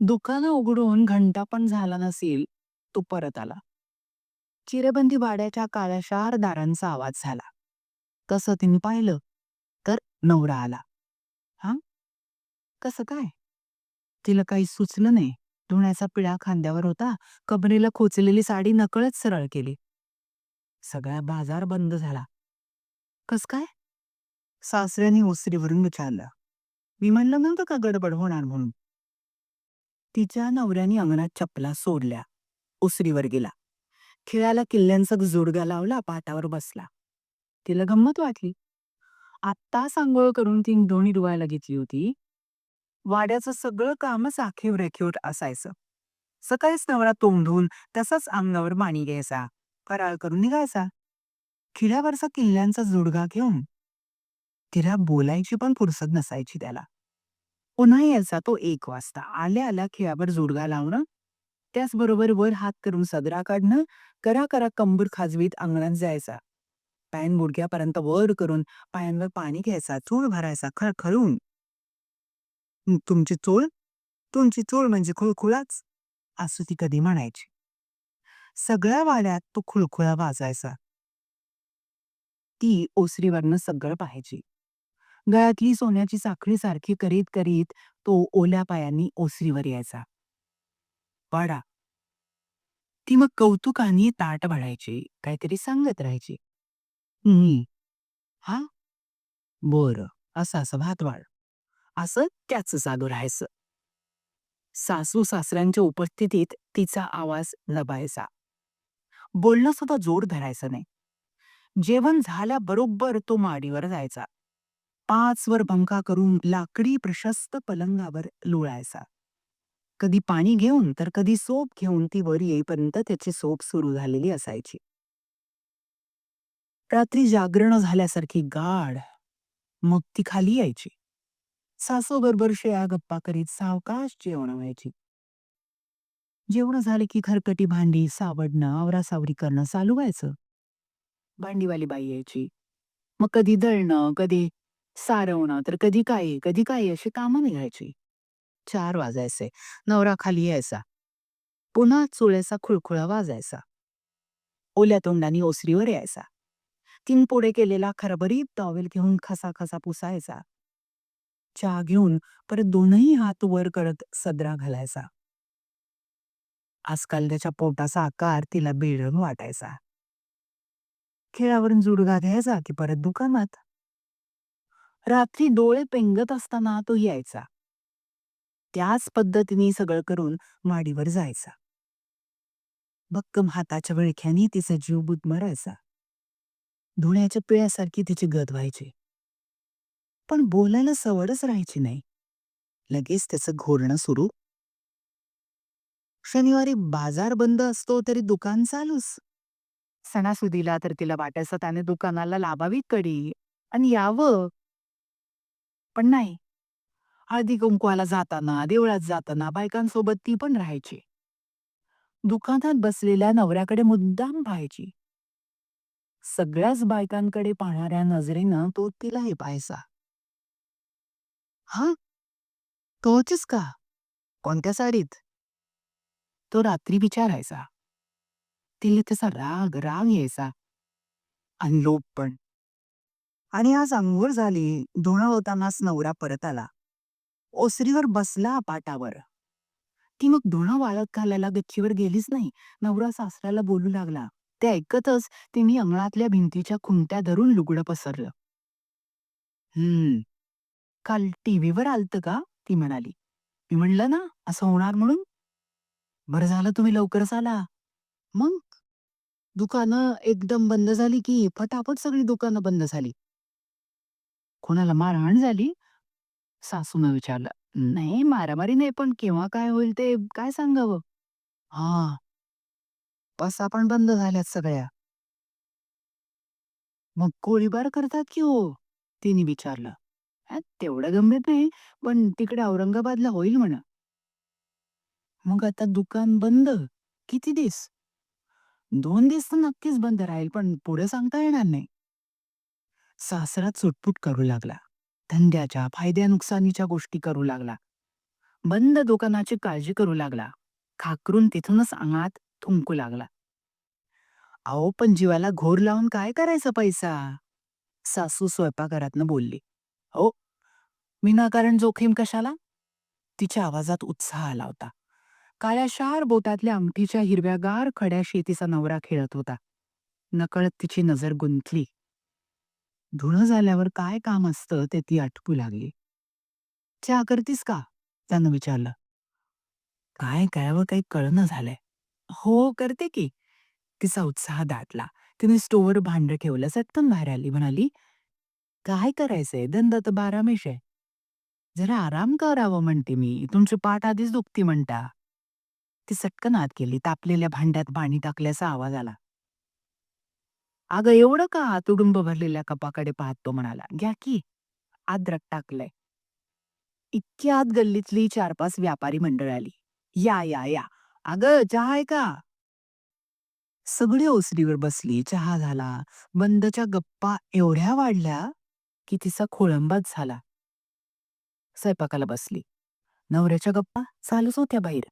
दुकानं उघडून घंटा पण झाला नसेल, तो परत आला. चिरेबंदी भाड्याच्या काळ्याशार दारांचा आवाज झाला. तसं तिने पाहिलं, तर नवरा आला. हा कसं काय? तिला काही सुचलं नाही. धुण्याचा पिळा खांद्यावर होता, कबरीला खोचलेली साडी नकळत सरळ केली. सगळा बाजार बंद झाला. कस काय? सासऱ्याने ओसरीवरून विचारलं. मी म्हणलं नव्हतं का गडबड होणार म्हणून. तिच्या नवऱ्याने अंगणात चपला सोडल्या. उसरीवर गेला. खिळ्याला किल्ल्यांचा जोडगा लावला, पाटावर बसला. तिला गंमत वाटली. आत्ता सांगोळ करून ती दोन्ही रुवायला घेतली होती. वाड्याचं सगळं कामच आखीव रेखेवट असायचं. सकाळीच नवरा तोंड धुवून तसाच अंगावर पाणी घ्यायचा, फराळ करून निघायचा. खिळ्यावरचा किल्ल्यांचा जोडगा घेऊन तिला बोलायची पण फुरसत नसायची त्याला. पुन्हा यायचा तो एक वाजता. आल्या आल्या खिळावर जोडगा लावणं, त्याचबरोबर वर हात करून सदरा काढणं, करा करा कंबूर खाजवीत अंगणात जायचा. पॅन गुडघ्यापर्यंत वर करून पायांवर पाणी घ्यायचा, चूळ भरायचा खळखळून. तुमची चोळ तुमची चोळ म्हणजे खुळखुळाच, असू ती कधी म्हणायची. सगळ्या वाड्यात तो खुळखुळा वाजायचा. ती ओसरीवरनं सगळं पाहायची. गळ्यातली सोन्याची साखळी सारखी करीत करीत तो ओल्या पायांनी ओसरीवर यायचा. वाडा. ती मग कौतुकाने ताट भरायची काहीतरी सांगत राहायची. हम्म. हा? बर असं असं भात वाढ. असं त्याच चालू राहायचं. सासू सासऱ्यांच्या उपस्थितीत तिचा आवाज लबायचा बोलणं सुद्धा जोर धरायचं नाही. जेवण झाल्याबरोबर तो माडीवर जायचा. पाचवर बंका करून लाकडी प्रशस्त पलंगावर लोळायचा. कधी पाणी घेऊन तर कधी सोप घेऊन ती वर येईपर्यंत त्याची सोप सुरू झालेली असायची. रात्री जागरण झाल्यासारखी गाढ. मग ती खाली यायची. सासू शेया शेळ्या गप्पा करीत सावकाश जेवण व्हायची. जेवण झाले की खरकटी भांडी सावडणं आवरासावरी करणं चालू व्हायचं. भांडीवाली बाई यायची. मग कधी दळणं, कधी सारवणं, तर कधी काही, कधी काही अशी कामं निघायची. चार वाजायचे. नवरा खाली यायचा. पुन्हा चुळ्याचा खुळखुळा वाजायचा. ओल्या तोंडाने ओसरीवर यायचा. तीन पुढे केलेला खरबरीत टॉवेल घेऊन खसा खसा पुसायचा. चहा घेऊन परत दोनही हात वर करत सदरा घालायचा. आजकाल त्याच्या पोटाचा आकार तिला बेडन वाटायचा. खेळावरून जुडगा घ्यायचा की परत दुकानात. रात्री डोळे पेंगत असताना तो यायचा. त्याच पद्धतीने सगळं करून माडीवर जायचा. भक्कम हाताच्या विळख्याने तिचा जीव बुदमरायचा. धुण्याच्या पिळ्यासारखी तिची गत व्हायची. पण बोलायला सवडच राहायची नाही. लगेच त्याचं घोरणं सुरू. शनिवारी बाजार बंद असतो तरी दुकान चालूच. सणासुदीला तर तिला वाटायचं त्याने दुकानाला लावावी कडी आणि यावं. पण नाही. हळदी कुंकवाला जाताना, देवळात जाताना बायकांसोबत ती पण राहायची. दुकानात बसलेल्या नवऱ्याकडे मुद्दाम पाहायची. सगळ्याच बायकांकडे पाहणाऱ्या नजरेनं तो तिलाही पाहायचा. हा? तोचीस का? कोणत्या साडीत? तो रात्री विचारायचा. तिला त्याचा राग राग यायचा. आणि लोभ पण. आणि आज अंघोळ झाली, धुणं होतानाच नवरा परत आला. ओसरीवर बसला पाटावर. ती मग धुणं वाळत घालायला गच्चीवर गेलीच नाही. नवरा सासऱ्याला बोलू लागला. ते ऐकतच तिने अंगणातल्या भिंतीच्या खुंट्या धरून लुगडं पसरलं. हम्म. काल टीव्हीवर आलतं का? ती म्हणाली. मी म्हणलं ना असं होणार म्हणून. बरं झालं तुम्ही लवकरच आला. मग दुकानं एकदम बंद झाली की फटाफट सगळी दुकानं बंद झाली. कोणाला मारहाण झाली? सासूनं विचारलं. नाही मारामारी नाही पण केव्हा काय होईल ते काय सांगावं? हा. बस पण बंद झाल्यात सगळ्या. मग गोळीबार करतात की हो? तिने विचारलं. तेवढं गंभीर नाही पण तिकडे औरंगाबादला होईल म्हणा. मग आता दुकान बंद किती दिवस? दोन दिवस तर नक्कीच बंद राहील पण पुढे सांगता येणार नाही. सासरा चुटपुट करू लागला. धंद्याच्या फायद्या नुकसानीच्या गोष्टी करू लागला. बंद दुकानाची काळजी करू लागला. खाकरून तिथूनच अंगात थुंकू लागला. अहो पण जीवाला घोर लावून काय करायचं पैसा? सासू स्वयंपाकघरातनं बोलली. हो विनाकारण जोखीम कशाला? तिच्या आवाजात उत्साह आला होता. काळ्या शार बोटातल्या अंगठीच्या हिरव्यागार खड्या शेतीचा नवरा खेळत होता. नकळत तिची नजर गुंतली. धुणं झाल्यावर काय काम असतं ते ती आटपू लागली. चहा करतीस का? त्यानं विचारलं. काय करावं काही कळणं झालंय. हो करते की. तिचा उत्साह दाटला तिने स्टोवर भांड ठेवलं. सटकन बाहेर आली. म्हणाली काय करायचंय? धंदा तर बारामेश आहे. जरा आराम करावं म्हणते मी. तुमची पाठ आधीच दुखती म्हणता. ती सटकन आत गेली. तापलेल्या भांड्यात पाणी टाकल्याचा आवाज आला. अगं एवढं का तुडुंब भरलेल्या कपाकडे पाहत तो म्हणाला. घ्या की आद्रक टाकलंय. इतक्या आत गल्लीतली चार पाच व्यापारी मंडळ आली. या या या. अगं चहा आहे का? सगळी ओसरीवर बसली. चहा झाला. बंदच्या गप्पा एवढ्या वाढल्या की तिचा खोळंबाच झाला. स्वयंपाकाला बसली. नवऱ्याच्या गप्पा चालूच होत्या बाहेर.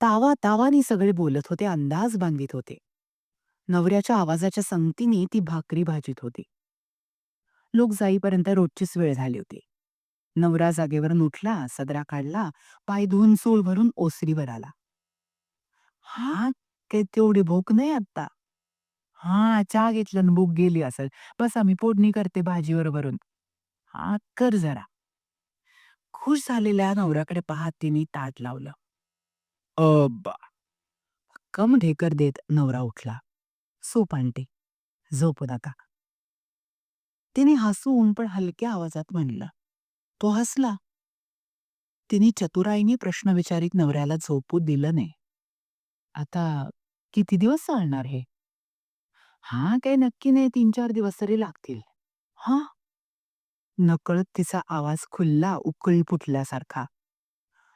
तावा तावानी सगळे बोलत होते अंदाज बांधित होते. नवऱ्याच्या आवाजाच्या संगतीने ती भाकरी भाजीत होती. लोक जाईपर्यंत रोजचीच वेळ झाली होती. नवरा जागेवरून उठला सदरा काढला पाय धुवून सूळ भरून ओसरीवर आला. हा? काही तेवढी भूक नाही आता हा चहा घेतल्यानं भूक गेली असेल. बस आम्ही फोडणी करते भाजीवर भरून. हा कर जरा. खुश झालेल्या नवऱ्याकडे पाहत तिने ताट लावलं. अब्बा कम ढेकर देत नवरा उठला. सूप आणते झोपू नका. तिने हसून पण हलक्या आवाजात म्हणलं तो हसला. तिने चतुराईने प्रश्न विचारित नवऱ्याला झोपू दिलं नाही. आता किती दिवस चालणार हे? हा काही नक्की नाही तीन चार दिवस तरी लागतील. हा? नकळत तिचा आवाज खुल्ला उकळी फुटल्यासारखा.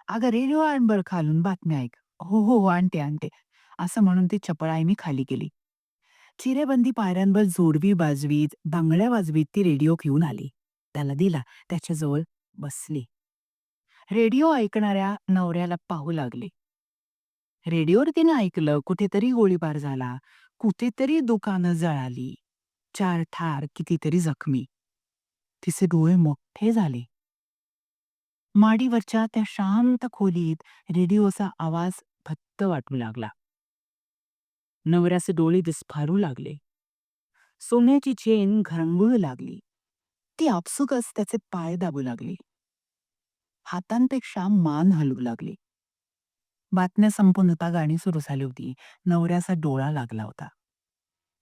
अगं रेडिओ आण बर खालून बातम्या ऐक. हो हो हो आणते आणते. असं म्हणून ती चपळाईने खाली गेली. चिरेबंदी पायऱ्यांवर जोडवी बाजवीत बांगड्या वाजवीत ती रेडिओ घेऊन आली. त्याला दिला त्याच्याजवळ बसली. रेडिओ ऐकणाऱ्या नवऱ्याला पाहू लागले. रेडिओवर तिने ऐकलं कुठेतरी गोळीबार झाला. कुठेतरी दुकानं जळाली. चार ठार कितीतरी जखमी. तिचे डोळे मोठे झाले. माडीवरच्या त्या शांत खोलीत रेडिओचा आवाज भत्त वाटू लागला. नवऱ्याचे डोळे दिसफारू लागले. सोन्याची चेन घरंगुळ लागली. ती आपसुकच त्याचे पाय दाबू लागली. हातांपेक्षा मान हलू लागली. बातम्या संपून होता गाणी सुरू झाली होती. नवऱ्याचा डोळा लागला होता.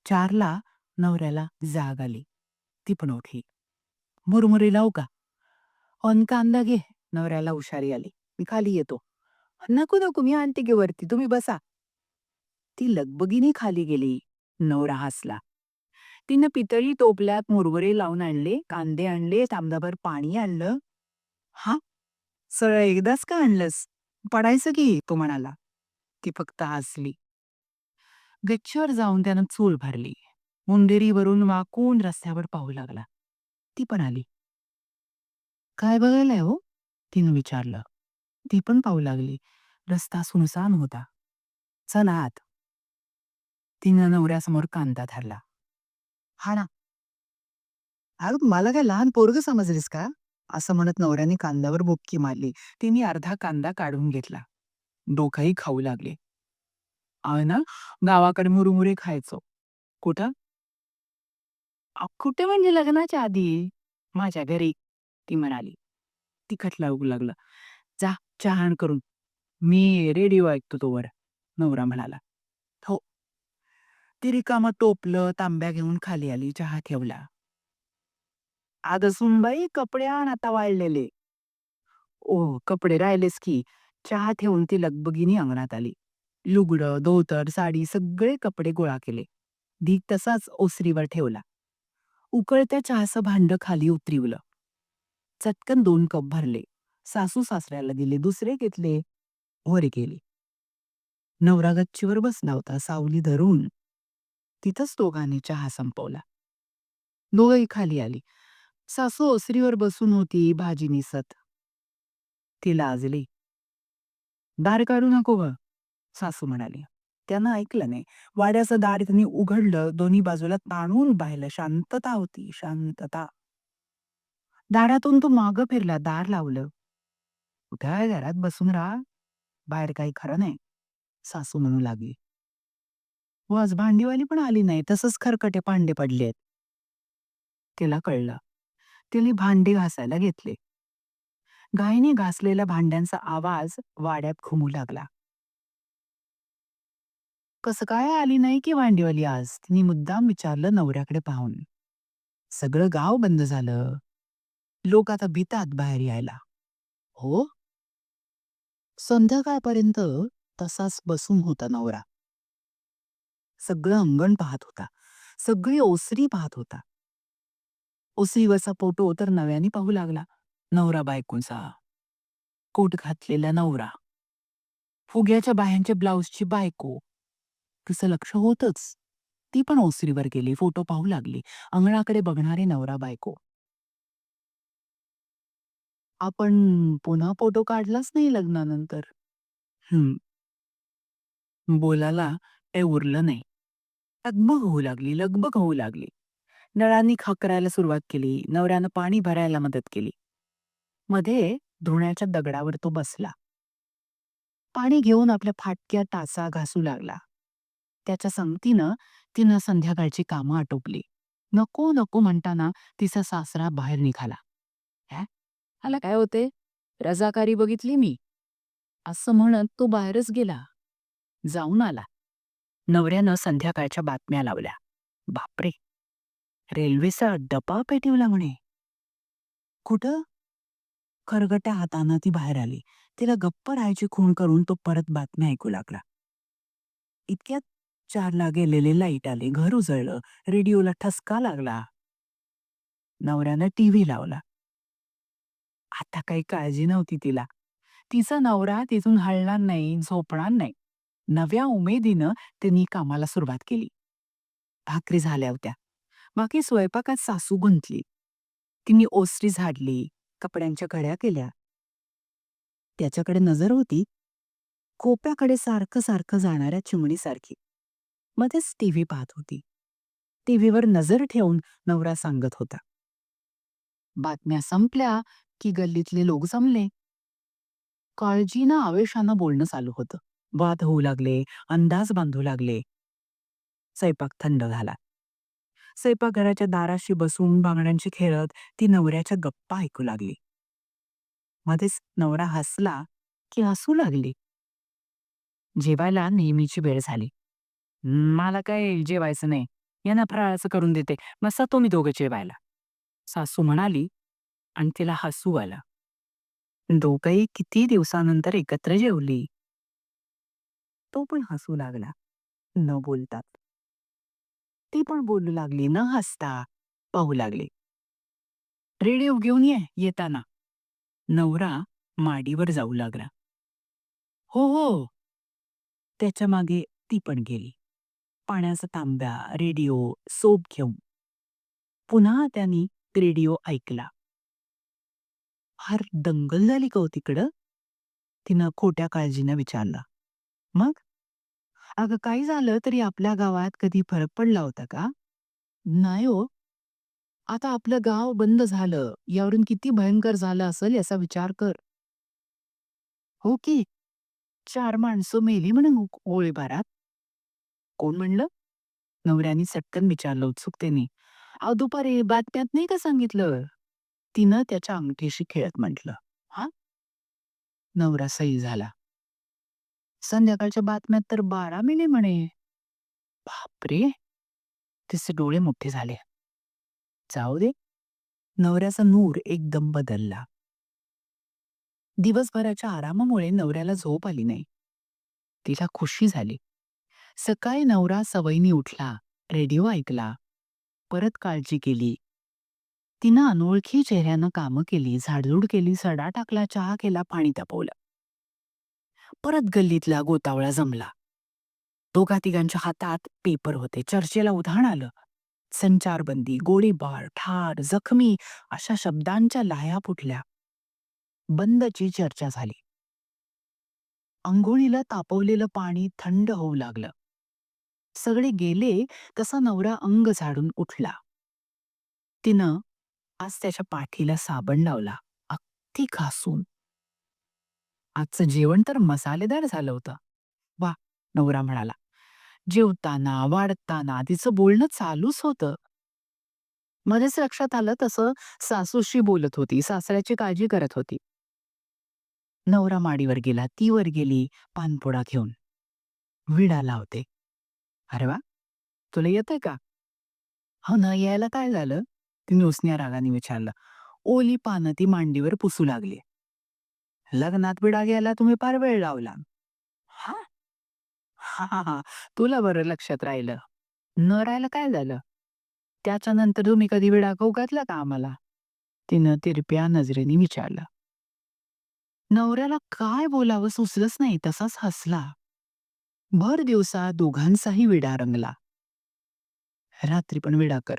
चारला नवऱ्याला जाग आली. ती पण उठली. मुरमुरी लावू हो का? अन कांदा घे? नवऱ्याला हुशारी आली. मी खाली येतो. नको नको मी आणते गे वरती. तुम्ही बसा. ती लगबगीने खाली गेली. नवरा हसला. तिनं पितळी टोपल्यात मुरमुरे लावून आणले कांदे आणले तांब्याभर पाणी आणलं. हा? सरळ एकदाच का आणलंस? पडायचं की? तो म्हणाला. ती फक्त हसली. गच्चीवर जाऊन त्यानं चूल भरली. मुंडेरीवरून वाकून रस्त्यावर पाहू लागला. ती पण आली. काय बघायलाय हो? तिनं विचारलं. ती पण पाहू लागली. रस्ता सुनसान होता. चला आत. तिनं नवऱ्यासमोर कांदा धरला. हा ना. अगं मला काय लहान पोरग समजलीस का? असं म्हणत नवऱ्याने कांद्यावर बुक्की मारली. तिने अर्धा कांदा काढून घेतला. डोकाही खाऊ लागले. ना गावाकडे मुरमुरे खायचो. कुठं? कुठे म्हणजे लग्नाच्या आधी? माझ्या घरी ती म्हणाली. तिखट लागू लागलं. जा चहा आण करून. मी रेडिओ ऐकतो तोवर नवरा म्हणाला. ती रिकामं टोपलं तांब्या घेऊन खाली आली चहा ठेवला. आग सुनबाई कपडे आण आता वाळलेले. ओ कपडे राहिलेस की. चहा ठेवून ती लगबगीने अंगणात आली. लुगडं धोतर साडी सगळे कपडे गोळा केले. धीक तसाच ओसरीवर ठेवला. उकळत्या चहाचं भांड खाली उतरिवलं. चटकन दोन कप भरले. सासू सासऱ्याला दिले दुसरे घेतले वर गेले नवरा गच्चीवर बसला होता सावली धरून. तिथंच दोघांनी चहा संपवला. दोघही खाली आली. सासू ओसरीवर बसून होती भाजी निसत. ती लाजली. दार काढू नको ग सासू म्हणाली. त्यानं ऐकलं नाही. वाड्याचं दार त्यांनी उघडलं. दोन्ही बाजूला ताणून पाहिलं. शांतता होती. शांतता. दारातून तो माग फिरला. दार लावलं. कुठ्या आहे घरात बसून राहा. बाहेर काही खरं नाही सासू म्हणू लागली. व आज भांडीवाली पण आली नाही तसंच खरकटे पांडे पडलेत तिला कळलं. तिने भांडी घासायला घेतले. गायीने घासलेल्या भांड्यांचा आवाज वाड्यात घुमू लागला. कसं काय आली नाही की भांडीवाली आज? तिने मुद्दाम विचारलं नवऱ्याकडे पाहून. सगळं गाव बंद झालं. लोक आता भीतात बाहेर यायला. हो? संध्याकाळपर्यंत तसाच बसून होता नवरा. सगळं अंगण पाहत होता. सगळी ओसरी पाहत होता. ओसरीवरचा फोटो तर नव्याने पाहू लागला. नवरा बायकोचा. कोट घातलेला नवरा. फुग्याच्या बाह्यांच्या ब्लाऊजची बायको. तिचं लक्ष होतच. ती पण ओसरीवर गेली फोटो पाहू लागली. अंगणाकडे बघणारे नवरा बायको. आपण पुन्हा फोटो काढलाच नाही लग्नानंतर. हम्म बोलायला ते उरलं नाही. लगबग होऊ लागली लगबग होऊ लागली. नळांनी खकरायला सुरुवात केली नवऱ्यानं पाणी भरायला मदत केली. मध्ये धुण्याच्या दगडावर तो बसला. पाणी घेऊन आपल्या फाटक्या टाचा घासू लागला. त्याच्या संगतीनं तिनं संध्याकाळची कामं आटोपली. नको नको म्हणताना तिचा सासरा बाहेर निघाला. "हॅ? आला काय होते रजाकारी बघितली मी. असं म्हणत तो बाहेरच गेला. जाऊन आला. नवऱ्यानं संध्याकाळच्या बातम्या लावल्या. बापरे! रेल्वेचा डबा पेटवला म्हणे. कुठं? खरगट्या हातानं ती बाहेर आली. तिला गप्प राहायची खूण करून तो परत बातम्या ऐकू लागला. इतक्यात चारला गेलेले लाइट आले. घर उजळलं. रेडिओला ठसका लागला. नवऱ्यानं टीव्ही लावला. आता काही काळजी नव्हती तिला. तिचा नवरा तिथून हलणार नाही झोपणार नाही. नव्या उमेदीनं त्यांनी कामाला सुरुवात केली. भाकरी झाल्या होत्या. बाकी स्वयंपाकात सासू गुंतली. तिने ओसरी झाडली कपड्यांच्या घड्या केल्या. त्याच्याकडे नजर होती. कोप्याकडे सारखं सारखं जाणाऱ्या चिमणीसारखी. मध्येच टीव्ही पाहत होती. टीव्हीवर नजर ठेवून नवरा सांगत होता. बातम्या संपल्या की गल्लीतले लोक जमले. काळजीनं आवेशानं बोलणं चालू होतं. वाद होऊ लागले अंदाज बांधू लागले. स्वयंपाक थंड झाला. स्वयंपाकघराच्या दाराशी बसून बांगड्यांशी खेळत ती नवऱ्याच्या गप्पा ऐकू लागली. मध्येच नवरा हसला की हसू लागली. जेवायला नेहमीची वेळ झाली. मला काय जेवायचं नाही. यांना फराळाचं करून देते. बसा तो मी दोघं जेवायला. सासू म्हणाली आणि तिला हसू आला. दोघंही किती दिवसानंतर एकत्र जेवली. तो पण हसू लागला. न बोलतात ती पण बोलू लागली न हसता. पाहू लागली. रेडिओ घेऊन ये येताना. नवरा माडीवर जाऊ लागला. हो हो. त्याच्यामागे ती पण गेली. पाण्याचा तांब्या रेडिओ सोप घेऊन. पुन्हा त्यांनी रेडिओ ऐकला. फार दंगल झाली का हो तिकडं? तिनं खोट्या काळजीनं विचारला. मग? अगं काही झालं तरी आपल्या गावात कधी फरक पडला होता का? नाही हो. आता आपलं गाव बंद झालं. यावरून किती भयंकर झालं असेल याचा विचार कर. हो की? चार माणसं मेली म्हणून हो, गोळीबारात. कोण म्हणलं? नवऱ्याने चटकन विचारलं उत्सुकतेने. अहो दुपारी बातम्यात नाही का सांगितलं? तिनं त्याच्या अंगठीशी खेळत म्हटलं. हा? नवरा सही झाला. संध्याकाळच्या बातम्यात तर बारा मिले म्हणे. बापरे! तिचे डोळे मोठे झाले. जाऊ दे. नवऱ्याचा नूर एकदम बदलला. दिवसभराच्या आरामामुळे नवऱ्याला झोप आली नाही. तिला खुशी झाली. सकाळी नवरा सवयीने उठला रेडिओ ऐकला परत काळजी केली. तिनं अनोळखी चेहऱ्यानं कामं केली झाडझूड केली सडा टाकला चहा केला पाणी तापवलं. परत गल्लीतला गोतावळा जमला. दोघा तिघांच्या हातात पेपर होते. चर्चेला उधाण आलं. संचारबंदी गोळीबार ठार जखमी अशा शब्दांच्या लाया फुटल्या. बंदची चर्चा झाली. अंघोळीला तापवलेलं पाणी थंड होऊ लागलं. सगळे गेले तसा नवरा अंग झाडून उठला. तिनं आज त्याच्या पाठीला साबण लावला. अगदी घासून. आजचं जेवण तर मसालेदार झालं होतं. वा नवरा म्हणाला. जेवताना वाढताना तिचं बोलणं चालूच होतं. मध्येच लक्षात आलं तसं सासूशी बोलत होती सासऱ्याची काळजी करत होती. नवरा माडीवर गेला ती वर गेली पानपोडा घेऊन. विडा लावते अरे वा तुला येतंय का? हो ना यायला काय झालं? तिने उसण्या रागाने विचारलं. ओली पानं ती मांडीवर पुसू लागली. लग्नात विडा घ्यायला तुम्ही फार वेळ लावला. हा? हा हा तुला बरं लक्षात राहिलं. न राहिलं काय झालं? त्याच्यानंतर तुम्ही कधी विडा घातला का आम्हाला? तिनं तिरप्या नजरेने विचारलं. नवऱ्याला काय बोलावं सुचलंच नाही तसाच हसला. भर दिवसा दोघांचाही विडा रंगला. रात्री पण विडा कर.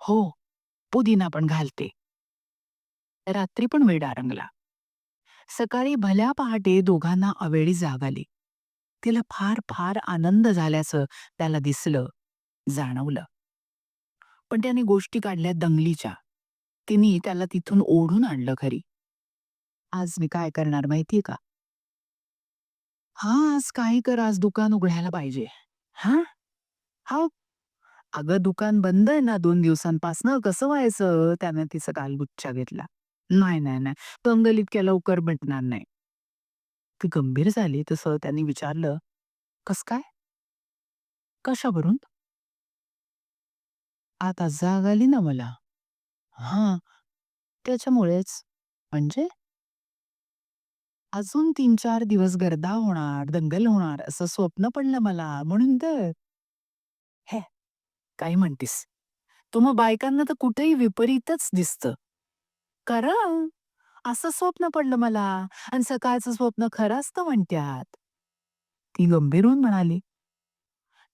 हो पुदिना पण घालते. रात्री पण विडा रंगला. सकाळी भल्या पहाटे दोघांना अवेळी जाग आली. तिला फार फार आनंद झाल्याचं त्याला दिसलं जाणवलं. पण त्याने गोष्टी काढल्या दंगलीच्या. तिने त्याला तिथून ओढून आणलं घरी. आज मी काय करणार माहितीये का? हा आज काही कर आज दुकान उघडायला पाहिजे. हा? हा अगं दुकान बंद आहे ना दोन दिवसांपासनं कसं व्हायचं? त्यानं तिचा गालगुच्छा घेतला. नाही नाही नाही. कंगल इतक्या लवकर भेटणार नाही. ती गंभीर झाली तसं त्यांनी विचारलं कस काय? कशावरून? आता जाग आली ना मला. हा. त्याच्यामुळेच. म्हणजे? अजून तीन चार दिवस गर्दा होणार दंगल होणार असं स्वप्न पडलं मला म्हणून तर. हे काय म्हणतीस. तुम्हा बायकांना तर कुठेही विपरीतच दिसतं. खरं असं स्वप्न पडलं मला आणि सकाळचं स्वप्न खरं असतं म्हणत्यात. ती गंभीर होऊन म्हणाली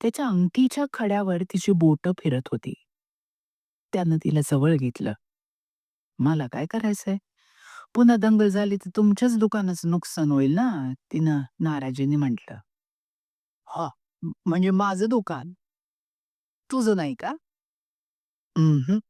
त्याच्या अंगठीच्या खड्यावर तिची बोट फिरत होती. त्यानं तिला जवळ घेतलं. मला काय करायचंय? पुन्हा दंगल झाली तर तुमच्याच दुकानाचं नुकसान होईल ना तिनं नाराजीने म्हटलं. हा म्हणजे माझं दुकान. तुझं नाही का? "उम्हम.